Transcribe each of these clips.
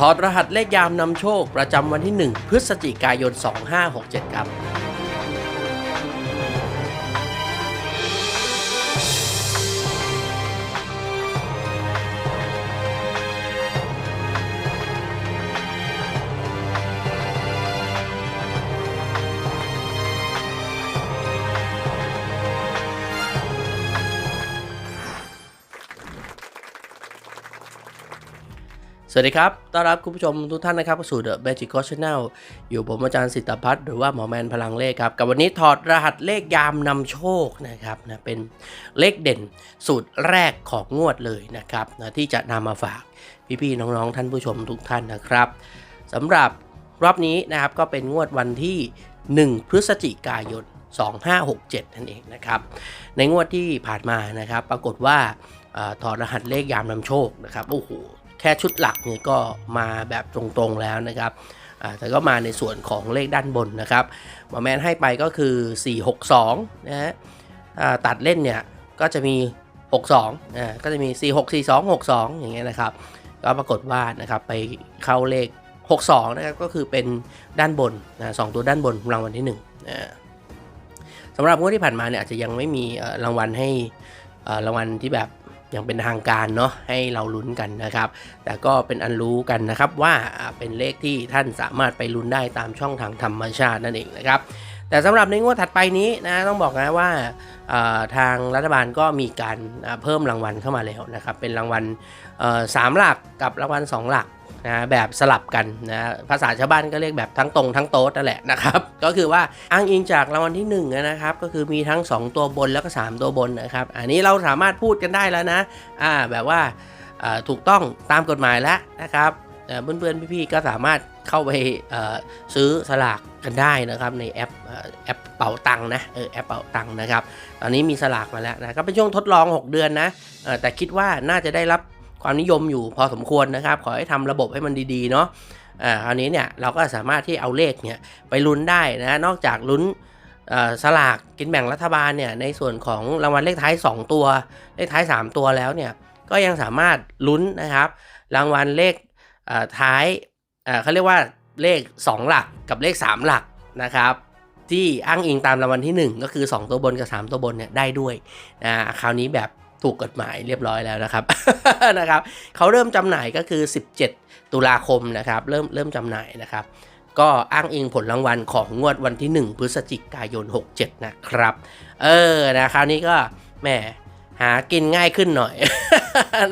ถอดรหัสเลขยามนำโชคประจำวันที่ 1 พฤศจิกายน 2567 ครับ สวัสดีครับ ต้อนรับคุณผู้ชมทุกท่านนะครับเข้าสู่ The Magic God Channel อยู่ผมอาจารย์สิทธพัฒน์หรือว่าหมอแมนพลังเลขครับ กับวันนี้ถอดรหัสเลขยามนำโชคนะครับนะเป็นเลขเด่นสูตรแรกของงวดเลยนะครับนะที่จะนำมาฝากพี่ๆน้องๆท่านผู้ชมทุกท่านนะครับสำหรับรอบนี้นะครับก็เป็นงวดวันที่ 1 พฤศจิกายน 2567 นั่นเองนะครับ ในงวดที่ผ่านมานะครับ ปรากฏว่าอถอดรหัสเลขยามนำโชคนะครับโอ้โห แค่ชุดหลักเนี่ยก็มาแบบตรงๆแล้วนะครับอ่าแต่ก็มาในส่วนของเลขด้านบนนะครับหมอแมนให้ไปก็คือ 462 นะฮะอ่าตัดเล่นเนี่ยก็จะมี 62อ่าก็จะมี 46 42 62 อย่างเงี้ยนะครับ ก็ปรากฏว่านะครับไปเข้าเลข 62 นะครับ ก็คือเป็นด้านบนนะสองตัวด้านบนรางวัลที่1นะสำหรับงวดที่ผ่านมาเนี่ยอาจจะยังไม่มีรางวัลให้รางวัลที่แบบ อย่างเป็นทางการเนาะให้เราลุ้นกันนะครับ แต่ก็เป็นอันรู้กันนะครับว่าเป็นเลขที่ท่านสามารถไปลุ้นได้ตามช่องทางธรรมชาตินั่นเองนะครับ แต่สำหรับในงวดถัดไปนี้นะต้องบอกนะว่าทางรัฐบาลก็มีการเพิ่มรางวัลเข้ามาแล้วนะครับ เป็นรางวัลสามหลักกับรางวัลสองหลัก นะแบบสลับกันนะภาษาชาวบ้านก็เรียกแบบทั้งตรงทั้งโต๊ดนั่นแหละนะครับ ก็คือว่าอ้างอิงจากรางวัลที่1นะครับ ก็คือมีทั้ง 2 ตัวบนแล้วก็ 3 ตัวบนนะครับ อันนี้เราสามารถพูดกันได้แล้วนะอ่าแบบว่าถูกต้องตามกฎหมายแล้วนะครับเอ่อเพื่อนๆพี่ๆก็สามารถเข้าไปซื้อสลากกันได้นะครับ ในแอปเอ่อแอปเป๋าตังค์นะเออแอปเป๋าตังค์นะครับ ตอนนี้มีสลากมาแล้วนะก็เป็นช่วงทดลอง 6 เดือนนะแต่คิดว่าน่าจะได้รับ ความนิยมอยู่พอสมควรนะครับ ขอให้ทำระบบให้มันดีๆเนาะอ่าคราวนี้เนี่ยเราก็สามารถที่เอาเลขเนี่ยไปลุ้นได้นะนอกจากลุ้นอ่อสลากกินแบ่งรัฐบาลเนี่ยในส่วนของรางวัลเลขท้าย 2 ตัว เลขท้าย 3 ตัวแล้วเนี่ยก็ยังสามารถลุ้นนะครับ รางวัลเลขอ่อท้ายอ่อเขาเรียกว่าเลข 2 หลักกับเลข 3 หลักนะครับที่อ้างอิงตามรางวัลที่ 1 ก็คือ 2 ตัวบนกับ 3 ตัวบนเนี่ยได้ด้วยนะคราวนี้แบบ ถูกกฎหมายเรียบร้อยแล้วนะครับนะครับเขาเริ่มจำหน่ายก็คือ 17 ตุลาคมนะครับ เริ่มเริ่มจำหน่ายนะครับ ก็อ้างอิงผลรางวัลของงวดวันที่ 1 พฤศจิกายน 67 นะครับ เออนะคราวนี้ก็แหมหากินง่ายขึ้นหน่อย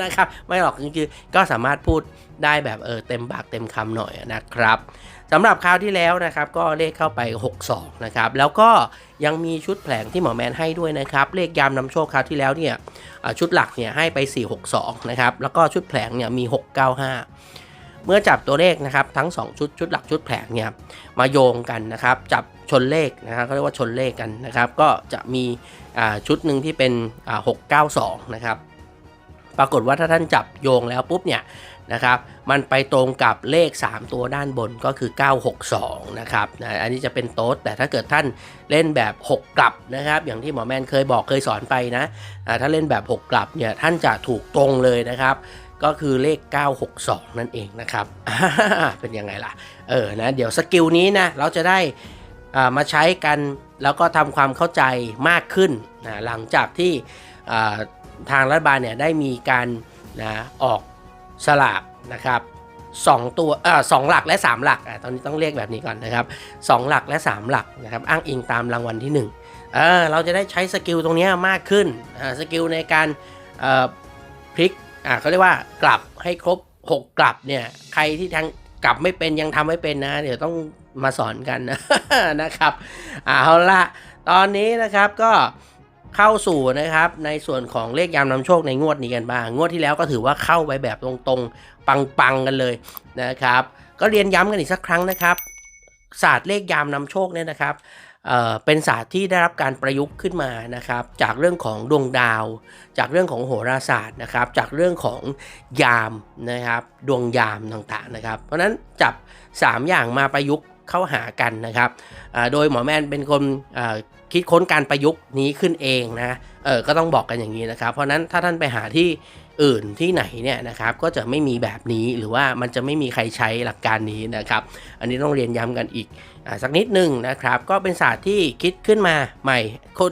นะครับ ไม่หรอกจริงๆก็สามารถพูดได้แบบเออเต็มปากเต็มคำหน่อยนะครับ สำหรับคราวที่แล้วนะครับก็เลขเข้าไป 62นะครับแล้วก็ยังมีชุดแผลงที่หมอแมนให้ด้วยนะครับเลขยามนำโชคคราวที่แล้วเนี่ยชุดหลักเนี่ยให้ไป 462นะครับแล้วก็ชุดแผลงเนี่ยมี 695 เมื่อจับตัวเลขนะครับทั้ง 2 ชุดชุดหลักชุดแผลงเนี่ยมาโยงกันนะครับจับชนเลขนะครับเขาเรียกว่าชนเลขกันนะครับก็จะมีชุดหนึ่งที่เป็นอ่า692นะครับปรากฏว่าถ้าท่านจับโยงแล้วปุ๊บเนี่ย นะครับ มันไปตรงกับเลข 3 ตัวด้านบนก็คือ 962 นะครับนะอันนี้จะเป็นโต๊ดแต่ถ้าเกิดท่านเล่นแบบ 6 กลับนะครับ อย่างที่หมอแมนเคยบอกเคยสอนไปนะอ่าถ้าเล่นแบบ 6 กลับเนี่ยท่านจะถูกตรงเลยนะครับก็คือเลข 962 นั่นเองนะครับ เป็นยังไงล่ะ เออ นะ เดี๋ยวสกิลนี้นะ เราจะได้มาใช้กัน แล้วก็ทำความเข้าใจมากขึ้นนะ หลังจากที่ทางรัฐบาลเนี่ยได้มีการนะออก สลากนะครับสองตัวเอ่อสองหลักและ3หลักอะตอนนี้ต้องเรียกแบบนี้ก่อนนะครับสองหลักและ 3 หลักนะครับอ้างอิงตามรางวัลที่1เออเราจะได้ใช้สกิลตรงนี้มากขึ้นอ่าสกิลในการเอ่อพลิกอ่าเขาเรียกว่ากลับให้ครบ 6 กลับเนี่ยใครที่ทางกลับไม่เป็นยังทำไม่เป็นนะ เดี๋ยวต้องมาสอนกันนะครับเอาละตอนนี้นะครับก็ เข้าสู่นะครับในส่วนของเลขยามนำโชคในงวดนี้กันบ้าง งวดที่แล้วก็ถือว่าเข้าไปแบบตรงๆ ปังๆกันเลยนะครับ ก็เรียนย้ำกันอีกสักครั้งนะครับศาสตร์เลขยามนำโชคเนี่ยนะครับเเป็นศาสตร์ที่ได้รับการประยุกต์ขึ้นมานะครับ จากเรื่องของดวงดาว จากเรื่องของโหราศาสตร์นะครับ จากเรื่องของยามนะครับ ดวงยามต่างๆนะครับ เพราะฉะนั้นจับ 3 อย่างมาประยุกต์เข้าหากันนะครับ โดยหมอแมนเป็นคน คิดค้นการประยุกต์นี้ขึ้นเองนะเออก็ต้องบอกกันอย่างนี้นะครับ เพราะนั้นถ้าท่านไปหาที่อื่นที่ไหนเนี่ยนะครับก็จะไม่มีแบบนี้หรือว่ามันจะไม่มีใครใช้หลักการนี้นะครับ อันนี้ต้องเรียนย้ำกันอีกอสักนิดหนึ่งนะครับ ก็เป็นศาสตร์ที่คิดขึ้นมาใหม่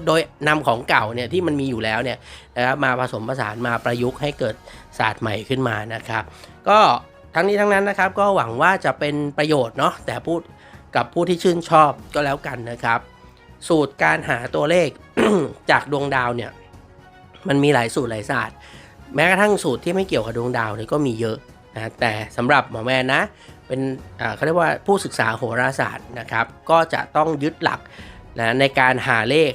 โดยนำของเก่าเนี่ยที่มันมีอยู่แล้วเนี่ยนะครับมาผสมผสานมาประยุกต์ให้เกิดศาสตร์ใหม่ขึ้นมานะครับ ก็ทั้งนี้ทั้งนั้นนะครับก็หวังว่าจะเป็นประโยชน์เนาะแต่พูดกับผู้ที่ชื่นชอบก็แล้วกันนะครับ สูตรการหาตัวเลขจากดวงดาวเนี่ยมันมีหลายสูตรหลายศาสตร์ แม้กระทั่งสูตรที่ไม่เกี่ยวกับดวงดาวเนี่ยก็มีเยอะนะแต่สำหรับหมอแมนนะเป็นเขาเรียกว่าผู้ศึกษาโหราศาสตร์นะครับ ก็จะต้องยึดหลักนะในการหาเลข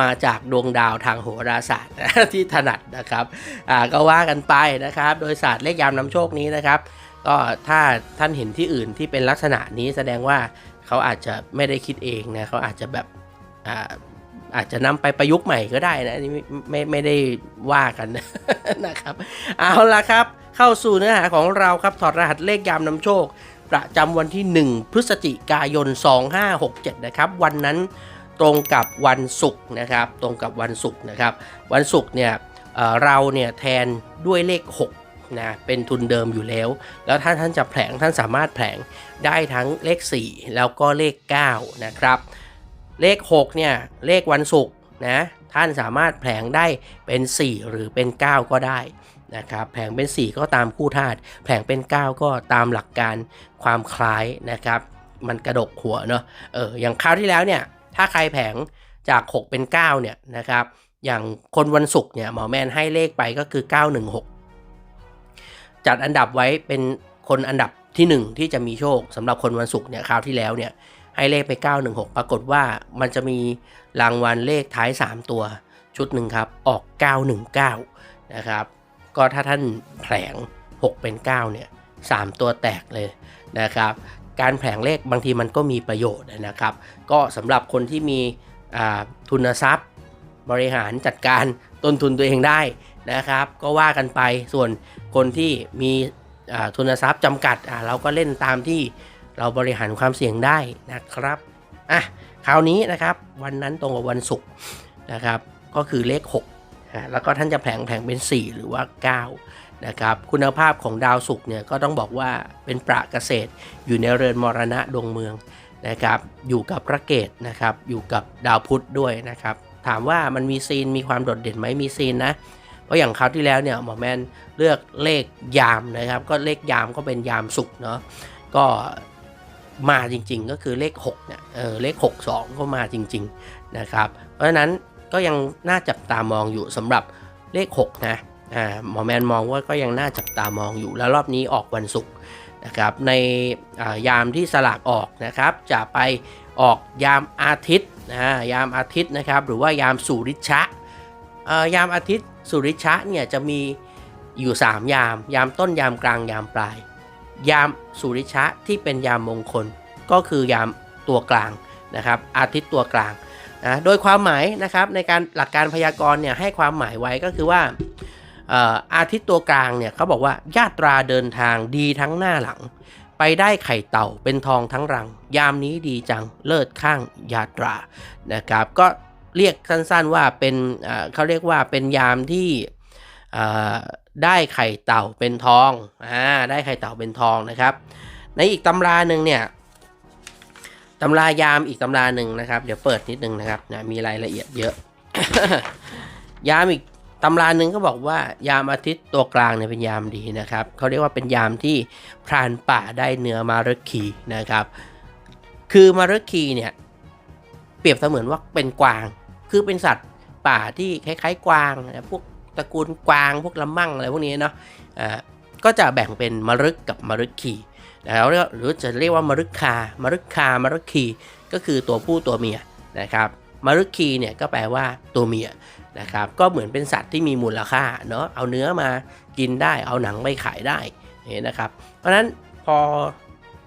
มาจากดวงดาวทางโหราศาสตร์ที่ถนัดนะครับก็ว่ากันไปนะครับ โดยศาสตร์เลขยามนำโชคนี้นะครับ ก็ถ้าท่านเห็นที่อื่นที่เป็นลักษณะนี้แสดงว่าเขาอาจจะไม่ได้คิดเองนะเขาอาจจะแบบ อ่าอาจจะนำไปประยุกต์ใหม่ก็ได้นะนี่ไม่ไม่ไม่ได้ว่ากันนะครับเอาละครับเข้าสู่เนื้อหาของเราครับถอดรหัสเลขยามนำโชค ประจำวันที่ 1 พฤศจิกายน 2567 นะครับ วันนั้นตรงกับวันศุกร์นะครับ ตรงกับวันศุกร์นะครับ วันศุกร์เนี่ยเอ่อเราเนี่ยแทนด้วยเลข 6 นะ เป็นทุนเดิมอยู่แล้ว แล้วถ้าท่านจะแผลงท่านสามารถแผลงได้ทั้งเลข 4 แล้วก็เลข 9 นะครับ เลข 6 เนี่ย เลขวันศุกร์นะ ท่านสามารถแผลงได้เป็น 4 หรือเป็น 9 ก็ได้นะครับ แผลงเป็น 4 ก็ตามคู่ธาตุ แผลงเป็น 9 ก็ตามหลักการความคล้ายนะครับ มันกระดกหัวเนาะ เออ อย่างคราวที่แล้วเนี่ย ถ้าใครแผงจาก 6 เป็น 9 เนี่ยนะครับ อย่างคนวันศุกร์เนี่ย หมอแมนให้เลขไปก็คือ 916 จัดอันดับไว้เป็นคนอันดับที่ 1 ที่จะมีโชคสำหรับคนวันศุกร์เนี่ยคราวที่แล้วเนี่ย ให้เลขไป 916 ปรากฏว่ามันจะมีรางวัลเลขท้าย 3 ตัวชุดหนึ่งครับ ออก 919 นะครับ ก็ถ้าท่านแผลง 6 เป็น 9 เนี่ย 3 ตัวแตกเลยนะครับ การแผลงเลขบางทีมันก็มีประโยชน์นะครับ ก็สำหรับคนที่มีทุนทรัพย์บริหารจัดการต้นทุนตัวเองได้นะครับ ก็ว่ากันไปส่วนคนที่มีทุนทรัพย์จำกัดเราก็เล่นตามที่ เราบริหารความเสี่ยงได้นะครับอะคราวนี้นะครับวันนั้นตรงกับวันศุกร์นะครับ ก็คือเลข6อ่าแล้วก็ท่านจะแผงแผงเป็น 4 หรือว่า 9 นะครับ คุณภาพของดาวศุกร์เนี่ยก็ต้องบอกว่าเป็นประเกษตร อยู่ในเรือนมรณะดวงเมืองนะครับ อยู่กับพระเกตนะครับ อยู่กับดาวพุธด้วยนะครับ ถามว่ามันมีซีนมีความโดดเด่นไหมมีซีนนะเพราะอย่างคราวที่แล้วเนี่ยหมอแมนเลือกเลขยามนะครับ ก็เลขยามก็เป็นยามศุกร์เนาะก็ มาจริงๆ ก็คือเลข6เนี่ยเออเลข 6 2 ก็มาจริงๆนะครับ เพราะฉะนั้นก็ยังน่าจับตามองอยู่สำหรับเลข 6 นะอ่าหมอแมนมองว่าก็ยังน่าจับตามองอยู่แล้วรอบนี้ออกวันศุกร์นะครับในอ่ายามที่สลากออกนะครับ จะไปออกยามอาทิตย์นะยามอาทิตย์นะครับ หรือว่ายามสุริชะอ่อยามอาทิตย์สุริชะเนี่ยจะมีอยู่ 3 ยาม ยามต้นยามกลางยามปลาย ยามสุริชะที่เป็นยามมงคล ก็คือยามตัวกลางนะครับ อาทิตย์ตัวกลางนะโดยความหมายนะครับในการหลักการพยากรณ์เนี่ยให้ความหมายไว้ก็คือว่าอาทิตย์ตัวกลางเนี่ยเขาบอกว่าญาตราเดินทางดีทั้งหน้าหลัง ไปได้ไข่เต่าเป็นทองทั้งรัง ยามนี้ดีจังเลิศข้างยาตรานะครับก็เรียกสั้นๆว่าเป็นเขาเรียกว่าเป็นยามที่ ได้ไข่เต่าเป็นทองอ่าได้ไข่เต่าเป็นทองนะครับ ในอีกตำราหนึ่งเนี่ยตำรายามอีกตำราหนึ่งนะครับ เดี๋ยวเปิดนิดนึงนะครับนะมีรายละเอียดเยอะ ยามอีกตำราหนึ่งก็บอกว่ายามอาทิตย์ตัวกลางเนี่ยเป็นยามดีนะครับเขาเรียกว่าเป็นยามที่พรานป่าได้เนื้อมารคีนะครับ คือมารคีเนี่ยเปรียบเสมือนว่าเป็นกวาง คือเป็นสัตว์ป่าที่คล้ายๆ กวางนะพวก ตระกูลกวางพวกละมั่งอะไรพวกนี้เนาะอ่าก็จะแบ่งเป็นมรึกกับมรึกคีนะครับหรือจะเรียกว่ามรึกคามรึกคามรึกคีก็คือตัวผู้ตัวเมียนะครับมรึกคีเนี่ยก็แปลว่าตัวเมียนะครับก็เหมือนเป็นสัตว์ที่มีมูลค่าเนาะเอาเนื้อมากินได้เอาหนังไปขายได้เห็นนะครับ เพราะฉะนั้นพอ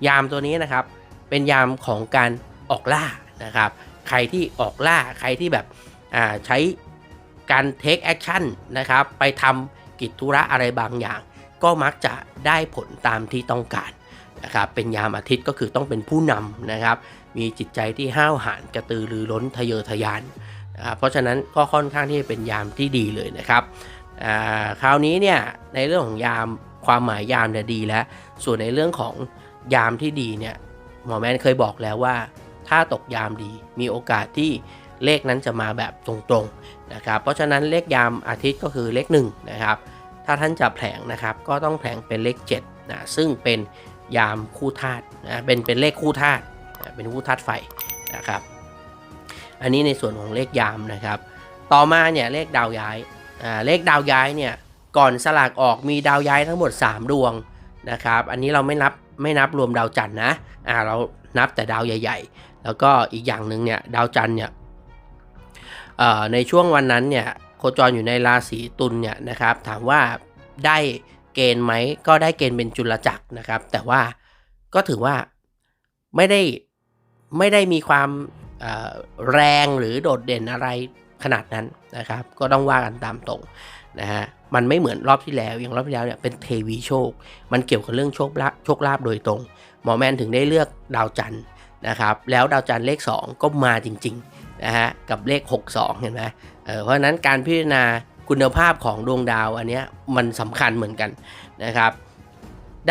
ยามตัวนี้นะครับ เป็นยามของการออกล่านะครับ ใครที่ออกล่าใครที่แบบอ่าใช้ การ take action นะครับไปทำกิจธุระอะไรบางอย่าง ก็มักจะได้ผลตามที่ต้องการนะครับเป็นยามอาทิตย์ก็คือต้องเป็นผู้นำนะครับ มีจิตใจที่ห้าวหาญกระตือรือร้นทะเยอทะยานนะครับเพราะฉะนั้นก็ค่อนข้างที่จะเป็นยามที่ดีเลยนะครับคราวนี้เนี่ยในเรื่องของยามความหมายยามเนี่ยดีแล้ว ส่วนในเรื่องของยามที่ดีเนี่ยหมอแมนเคยบอกแล้วว่า ถ้าตกยามดีมีโอกาสที่ เลขนั้นจะมาแบบตรงๆนะครับเพราะฉะนั้นเลขยามอาทิตย์ก็คือเลข1นะครับถ้าท่านจะแผลงนะครับก็ต้องแผลงเป็นเลข7นะซึ่งเป็นยามคู่ธาตุนะเป็นเป็นเลขคู่ธาตุนะเป็นคู่ธาตุไฟนะครับ อันนี้ในส่วนของเลขยามนะครับ ต่อมาเนี่ยเลขดาวย้ายอ่าเลขดาวย้ายเนี่ยก่อนสลากออกมีดาวย้ายทั้งหมด 3 ดวงนะครับ อันนี้เราไม่นับไม่นับรวมดาวจันทร์นะอ่าเรานับแต่ดาวใหญ่ ๆ แล้วก็อีกอย่างหนึ่งเนี่ยดาวจันทร์เนี่ย ในช่วงวันนั้นเนี่ยโคจรอยู่ในราศีตุลเนี่ยนะครับถามว่าได้เกณฑ์ไหมก็ได้เกณฑ์เป็นจุลจักรนะครับ แต่ว่าก็ถือว่าไม่ได้ไม่ได้มีความแรงหรือโดดเด่นอะไรขนาดนั้นนะครับ ก็ต้องว่ากันตามตรงนะฮะมันไม่เหมือนรอบที่แล้ว อย่างรอบที่แล้วเนี่ยเป็นเทวีโชค มันเกี่ยวกับเรื่องโชคลาโชคลาภโดยตรง หมอแมนถึงได้เลือกดาวจันทร์นะครับ แล้วดาวจันทร์เลข 2 ก็มาจริง ๆ นะฮะกับเลข 62 เห็นไหมเเพราะนั้นการพิจารณาคุณภาพของดวงดาวอันนี้มันสำคัญเหมือนกันนะครับ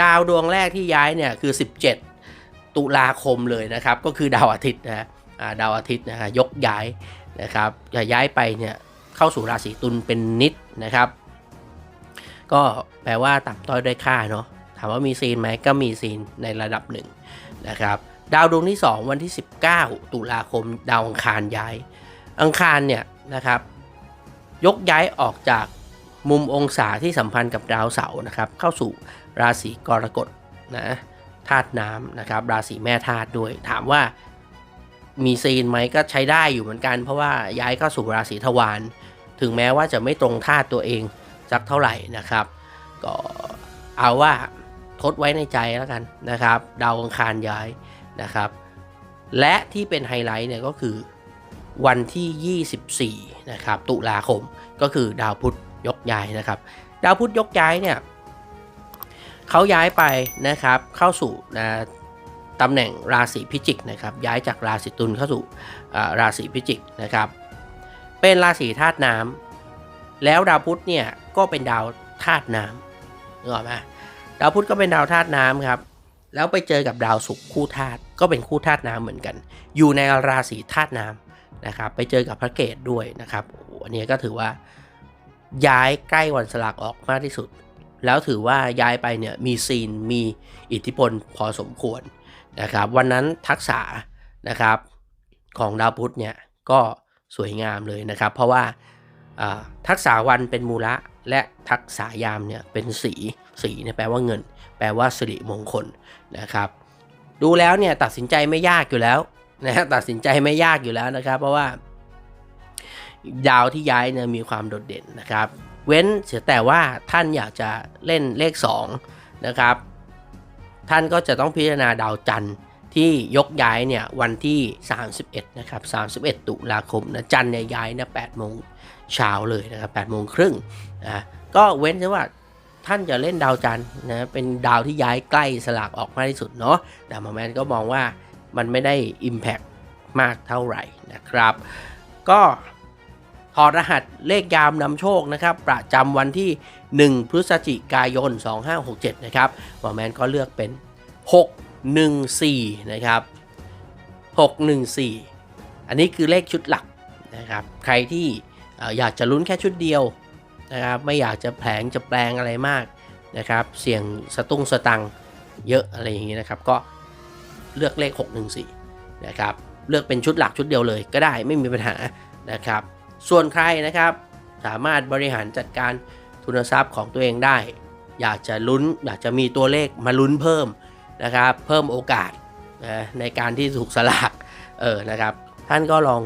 ดาวดวงแรกที่ย้ายเนี่ยคือ 17 ตุลาคมเลยนะครับ ก็คือดาวอาทิตย์นะฮะดาวอาทิตย์นะฮะยกย้ายนะครับจะย้ายไปเนี่ยเข้าสู่ราศีตุลเป็นนิดนะครับ ก็แปลว่าต่ำต้อยด้วยค่าเนาะถามว่ามีซีนไหมก็มีซีนในระดับหนึ่งนะครับ ดาวดวงที่ 2 วันที่ 19 ตุลาคม ดาวอังคารย้าย อังคารเนี่ยนะครับ ยกย้ายออกจากมุมองศาที่สัมพันธ์กับดาวเสาร์นะครับ เข้าสู่ราศีกรกฎนะธาตุน้ำนะครับ ราศีแม่ธาตุด้วย ถามว่ามีซีนไหมก็ใช้ได้อยู่เหมือนกัน เพราะว่าย้ายเข้าสู่ราศีทวารถึงแม้ว่าจะไม่ตรงธาตุตัวเองสักเท่าไหร่นะครับ ก็เอาว่าทดไว้ในใจแล้วกันนะครับ ดาวอังคารย้าย นะครับ และที่เป็นไฮไลท์เนี่ยก็คือวันที่ 24 นะครับ ตุลาคมก็คือดาวพุธยกย้ายนะครับ ดาวพุธยกย้ายเนี่ยเขาย้ายไปนะครับเข้าสู่นะตำแหน่งราศีพิจิกนะครับ ย้ายจากราศีตุลเข้าสู่ราศีพิจิกนะครับ เป็นราศีธาตุน้ำแล้วดาวพุธเนี่ยก็เป็นดาวธาตุน้ำนึกออกไหมดาวพุธก็เป็นดาวธาตุน้ำครับ แล้วไปเจอกับดาวศุกร์คู่ธาตุก็เป็นคู่ธาตุน้ำเหมือนกัน อยู่ในราศีธาตุน้ำนะครับ ไปเจอกับพระเกตด้วยนะครับโอ้โหอันนี้ก็ถือว่าย้ายใกล้วันสลากออกมากที่สุด แล้วถือว่าย้ายไปเนี่ยมีซีนมีอิทธิพลพอสมควรนะครับ วันนั้นทักษะนะครับของดาวพุธเนี่ยก็สวยงามเลยนะครับ เพราะว่า ทักษะวันเป็นมูละ และทักษะยามเนี่ยเป็นสีสีเนี่ยแปลว่าเงิน แปลว่าสิริมงคลนะครับ ดูแล้วเนี่ยตัดสินใจไม่ยากอยู่แล้วนะตัดสินใจไม่ยากอยู่แล้วนะครับ เพราะว่าดาวที่ย้ายเนี่ยมีความโดดเด่นนะครับ เว้นเสียแต่ว่าท่านอยากจะเล่นเลข2นะครับ ท่านก็จะต้องพิจารณาดาวจันทร์ที่ยกย้ายเนี่ยวันที่ 31นะครับ31 ตุลาคมนะจันทร์เนี่ยย้ายนะ8โมง เช้าเลยนะครับ8โมงครึ่งนะก็เว้นซะว่าท่านจะเล่นดาวจันทร์นะเป็นดาวที่ย้ายใกล้สลากออกมากที่สุดเนาะแต่มอแมนก็มองว่ามันไม่ได้ Impact มากเท่าไหร่นะครับ ก็ถอดรหัสเลขยามนำโชคนะครับ ประจำวันที่ 1 พฤศจิกายน 2567 นะครับหมอแมนก็เลือกเป็น 614 นะครับ 614 อันนี้คือเลขชุดหลักนะครับ ใครที่ อยากจะลุ้นแค่ชุดเดียวนะครับไม่อยากจะแผลงจะแปลงอะไรมากนะครับ เสี่ยงสตุ้งสตังเยอะอะไรอย่างนี้นะครับ ก็เลือกเลข 614 นะครับ เลือกเป็นชุดหลักชุดเดียวเลยก็ได้ไม่มีปัญหานะครับ ส่วนใครนะครับสามารถบริหารจัดการทุนทรัพย์ของตัวเองได้ อยากจะลุ้นอยากจะมีตัวเลขมาลุ้นเพิ่มนะครับ เพิ่มโอกาสนะในการที่ถูกสลากเออนะครับ ท่านก็ลอง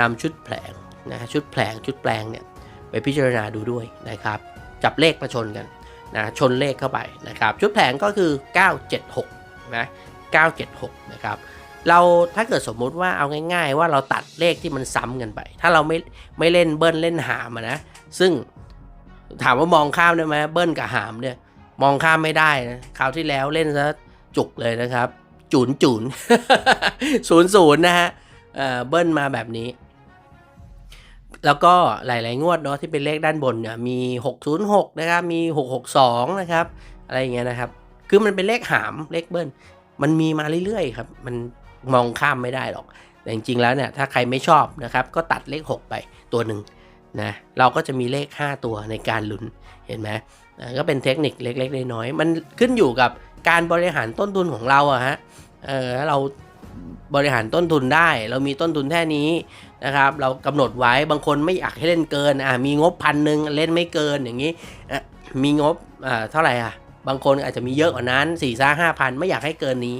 นำชุดแผลง นะชุดแผลงชุดแปลงเนี่ยไปพิจารณาดูด้วยนะครับ จับเลขมาชนกันนะชนเลขเข้าไปนะครับ ชุดแผลงก็คือ 976นะ976นะครับเราถ้าเกิดสมมุติว่าเอาง่าย ๆ ว่าเราตัดเลขที่มันซ้ำกันไป ถ้าเราไม่ไม่เล่นเบิ้ลเล่นหามนะซึ่งถามว่ามองข้ามได้ไหมเบิ้ลกับหามเนี่ยมองข้ามไม่ได้นะคราวที่แล้วเล่นซะจุกเลยนะครับจุนจุนศูนย์ศูนย์นะฮะเบิ้ลมาแบบนี้ แล้วก็หลายๆงวดเนาะที่เป็นเลขด้านบนเนี่ยมี 606 นะครับ มี 662 นะครับ อะไรอย่างเงี้ยนะครับ คือมันเป็นเลขหามเลขเบิ้ลมันมีมาเรื่อยๆครับ มันมองข้ามไม่ได้หรอก แต่จริงๆแล้วเนี่ยถ้าใครไม่ชอบนะครับ ก็ตัดเลข 6 ไปตัวหนึ่งนะเราก็จะมีเลข 5 ตัวในการลุ้นเห็นไหมก็เป็นเทคนิคเล็กๆน้อยๆมันขึ้นอยู่กับการบริหารต้นทุนของเราอะฮะเออเราบริหารต้นทุนได้ เรามีต้นทุนแค่นี้ นะครับเรากำหนดไว้บางคนไม่อยากให้เล่นเกินอะมีงบพันหนึ่งเล่นไม่เกินอย่างนี้มีงบอ่าเท่าไหร่อะบางคนอาจจะมีเยอะกว่านั้น4ี่ซ่าห้าพันไม่อยากให้เกินนี้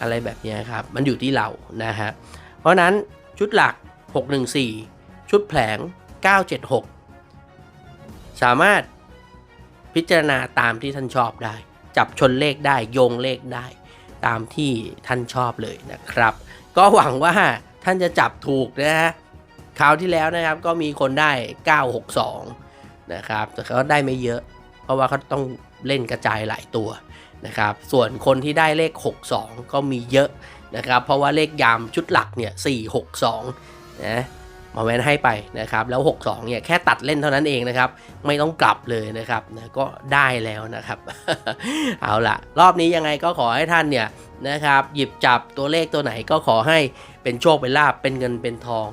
อะไรแบบนี้ครับมันอยู่ที่เรานะฮะเพราะฉะนั้นชุดหลัก 614 ชุดแผลง 976 สามารถพิจารณาตามที่ท่านชอบได้ จับชนเลขได้โยงเลขได้ ตามที่ท่านชอบเลยนะครับ ก็หวังว่า ท่านจะจับถูกนะฮะคราวที่แล้วนะครับก็มีคนได้ 962 นะครับ แต่เขาได้ไม่เยอะ เพราะว่าเขาต้องเล่นกระจายหลายตัวนะครับ ส่วนคนที่ได้เลข 62 ก็มีเยอะนะครับ เพราะว่าเลขยามชุดหลักเนี่ย 462 นะ หมอแวนให้ไปนะครับแล้ว 62เนี่ยแค่ตัดเล่นเท่านั้นเองนะครับไม่ต้องกลับเลยนะครับนะก็ได้แล้วนะครับ เอาละรอบนี้ยังไงก็ขอให้ท่านเนี่ยนะครับหยิบจับตัวเลขตัวไหนก็ขอให้เป็นโชคเป็นลาบเป็นเงินเป็นทอง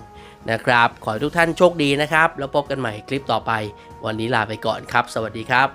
นะครับ ขอให้ทุกท่านโชคดีนะครับ แล้วพบกันใหม่คลิปต่อไป วันนี้ลาไปก่อนครับ สวัสดีครับ